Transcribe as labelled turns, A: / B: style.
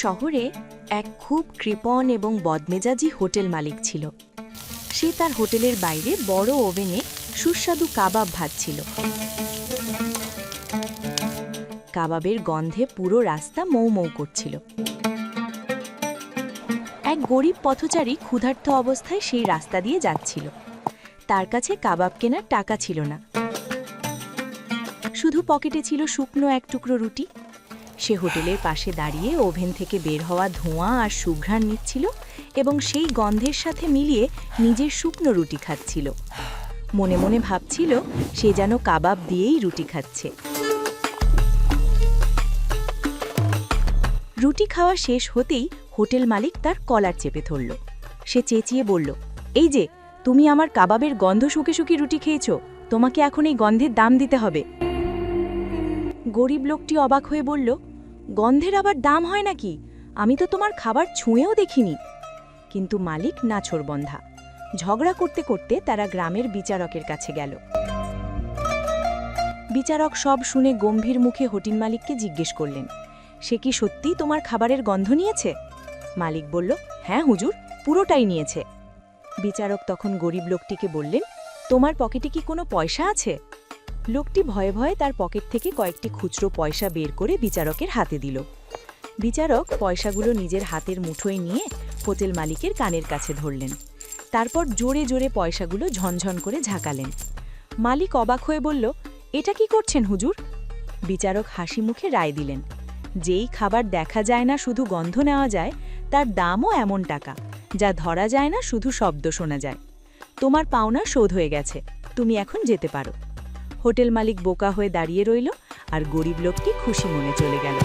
A: শহরে এক খুব কৃপণ এবং বদমেজাজি হোটেল মালিক ছিল। সে তার হোটেলের বাইরে বড় ওভেনে সুস্বাদু কাবাব ভাজছিল কাবাবের গন্ধে পুরো রাস্তা মৌ মৌ করছিল। এক গরিব পথচারী ক্ষুধার্ত অবস্থায় সেই রাস্তা দিয়ে যাচ্ছিল। তার কাছে কাবাব কেনার টাকা ছিল না। শুধু পকেটে ছিল শুকনো এক টুকরো রুটি। সে হোটেলের পাশে দাঁড়িয়ে ওভেন থেকে বের হওয়া ধোঁয়া আর সুঘ্রাণ নিচ্ছিল এবং সেই গন্ধের সাথে মিলিয়ে নিজের শুকনো রুটি খাচ্ছিল। মনে মনে ভাবছিল সে যেন কাবাব দিয়েই রুটি খাচ্ছে। রুটি খাওয়া শেষ হতেই হোটেল মালিক তার কলার চেপে ধরল। সে চেঁচিয়ে বলল, এই যে, তুমি আমার কাবাবের গন্ধ শুকে শুকি রুটি খেয়েছো, তোমাকে এখন এই গন্ধের দাম দিতে হবে। গরিব লোকটি অবাক হয়ে বলল গন্ধের আবার দাম হয় নাকি? আমি তো তোমার খাবার ছুঁয়েও দেখিনি। কিন্তু মালিক নাছোড়বন্ধা ঝগড়া করতে করতে তারা গ্রামের বিচারকের কাছে গেল। বিচারক সব শুনে গম্ভীর মুখে হোটেল মালিককে জিজ্ঞেস করলেন, সে কি সত্যিই তোমার খাবারের গন্ধ নিয়েছে? মালিক বলল হ্যাঁ হুজুর, পুরোটাই নিয়েছে। বিচারক তখন গরিব লোকটিকে বললেন, তোমার পকেটে কি কোনো পয়সা আছে? লোকটি ভয়ে ভয়ে তার পকেট থেকে কয়েকটি খুচরো পয়সা বের করে বিচারকের হাতে দিল। বিচারক পয়সাগুলো নিজের হাতের মুঠোয় নিয়ে হোটেল মালিকের কানের কাছে ধরলেন। তারপর জোরে জোরে পয়সাগুলো ঝনঝন করে ঝাঁকালেন। মালিক অবাক হয়ে বলল, এটা কি করছেন হুজুর? বিচারক হাসি মুখে রায় দিলেন, যেই খাবার দেখা যায় না শুধু গন্ধ নেওয়া যায়, তার দামও এমন টাকা, যা ধরা যায় না শুধু শব্দ শোনা যায়। তোমার পাওনা শোধ হয়ে গেছে, তুমি এখন যেতে পারো। হোটেল মালিক বোকা হয়ে দাঁড়িয়ে রইল আর গরিব লোকটি খুশি মনে চলে গেল।